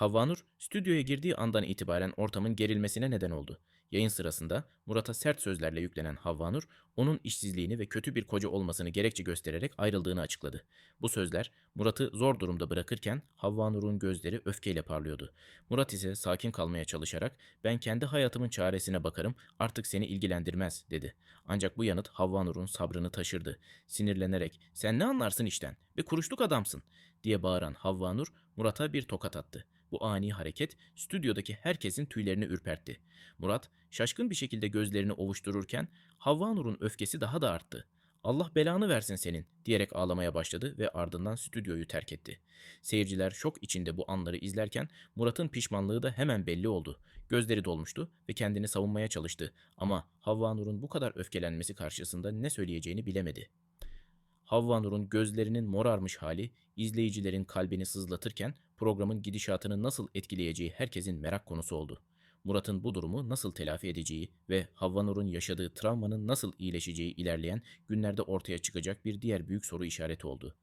Havvanur, stüdyoya girdiği andan itibaren ortamın gerilmesine neden oldu. Yayın sırasında Murat'a sert sözlerle yüklenen Havvanur, onun işsizliğini ve kötü bir koca olmasını gerekçe göstererek ayrıldığını açıkladı. Bu sözler Murat'ı zor durumda bırakırken Havvanur'un gözleri öfkeyle parlıyordu. Murat ise sakin kalmaya çalışarak ben kendi hayatımın çaresine bakarım artık seni ilgilendirmez dedi. Ancak bu yanıt Havvanur'un sabrını taşırdı. Sinirlenerek sen ne anlarsın işten ve kuruşluk adamsın diye bağıran Havvanur Murat'a bir tokat attı. Bu ani hareket stüdyodaki herkesin tüylerini ürpertti. Murat şaşkın bir şekilde gözlerini ovuştururken Havvanur'un öfkesi daha da arttı. Allah belanı versin senin diyerek ağlamaya başladı ve ardından stüdyoyu terk etti. Seyirciler şok içinde bu anları izlerken Murat'ın pişmanlığı da hemen belli oldu. Gözleri dolmuştu ve kendini savunmaya çalıştı ama Havva Nur'un bu kadar öfkelenmesi karşısında ne söyleyeceğini bilemedi. Havva Nur'un gözlerinin morarmış hali izleyicilerin kalbini sızlatırken programın gidişatını nasıl etkileyeceği herkesin merak konusu oldu. Murat'ın bu durumu nasıl telafi edeceği ve Havva Nur'un yaşadığı travmanın nasıl iyileşeceği ilerleyen günlerde ortaya çıkacak bir diğer büyük soru işareti oldu.